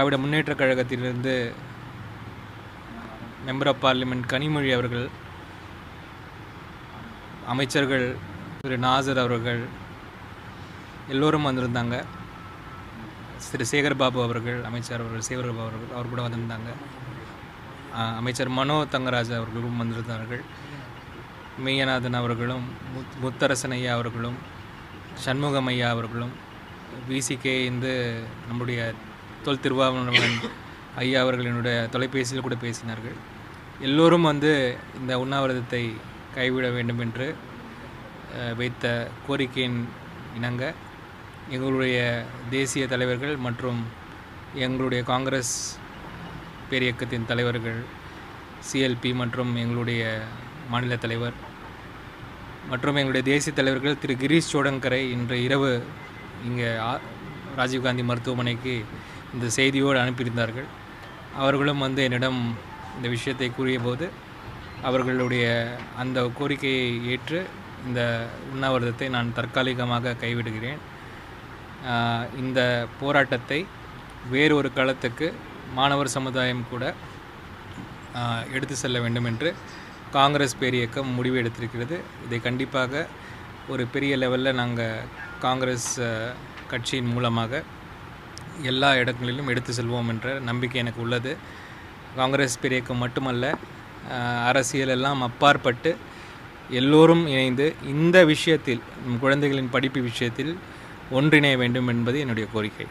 திராவிட முன்னேற்றக் கழகத்திலிருந்து member of parliament Kanimozhi அவர்கள் அமைச்சர்கள் திரு நாசர் அவர்கள் எல்லோரும் வந்திருந்தாங்க. திரு சேகர்பாபு அவர்கள் அமைச்சர் அவர்கள் சேகர்பாபு அவர்கள் அவர் கூட வந்திருந்தாங்க. அமைச்சர் மனோ தங்கராஜ் அவர்களும் வந்திருந்தார்கள். மெய்யநாதன் அவர்களும் முத் முத்தரசன் ஐயா அவர்களும் சண்முகம் ஐயா அவர்களும் விசிகே இந்து நம்முடைய தொல் திருவாவூரன் ஐயா அவர்கள் என்னுடைய தொலைபேசியில் கூட பேசினார்கள். எல்லோரும் வந்து இந்த உண்ணாவிரதத்தை கைவிட வேண்டும் என்று வைத்த கோரிக்கையின் இணங்க எங்களுடைய தேசிய தலைவர்கள் மற்றும் எங்களுடைய காங்கிரஸ் பேரியக்கத்தின் தலைவர்கள் சிஎல்பி மற்றும் எங்களுடைய மாநில தலைவர் மற்றும் எங்களுடைய தேசிய தலைவர்கள் திரு கிரீஷ் சோடங்கரை இன்று இரவு இங்கே ஆ- ராஜீவ்காந்தி மருத்துவமனைக்கு இந்த செய்தியோடு அனுப்பியிருந்தார்கள். அவர்களும் வந்து என்னிடம் இந்த விஷயத்தை கூறியபோது அவர்களுடைய அந்த கோரிக்கையை ஏற்று இந்த உண்ணாவிரதத்தை நான் தற்காலிகமாக கைவிடுகிறேன். இந்த போராட்டத்தை வேறு ஒரு களத்துக்கு மாணவர் சமுதாயம் கூட எடுத்து செல்ல வேண்டும் என்று காங்கிரஸ் பேரியக்கம் முடிவு எடுத்திருக்கிறது. இதை கண்டிப்பாக ஒரு பெரிய லெவலில் நாங்கள் காங்கிரஸ் கட்சியின் மூலமாக எல்லா இடங்களிலும் எடுத்து செல்வோம் என்ற நம்பிக்கை எனக்கு உள்ளது. காங்கிரஸ் பிரியக்கம் மட்டுமல்ல அரசியல் எல்லாம் அப்பாற்பட்டு எல்லோரும் இணைந்து இந்த விஷயத்தில் குழந்தைகளின் படிப்பு விஷயத்தில் ஒன்றிணைய வேண்டும் என்பது என்னுடைய கோரிக்கை.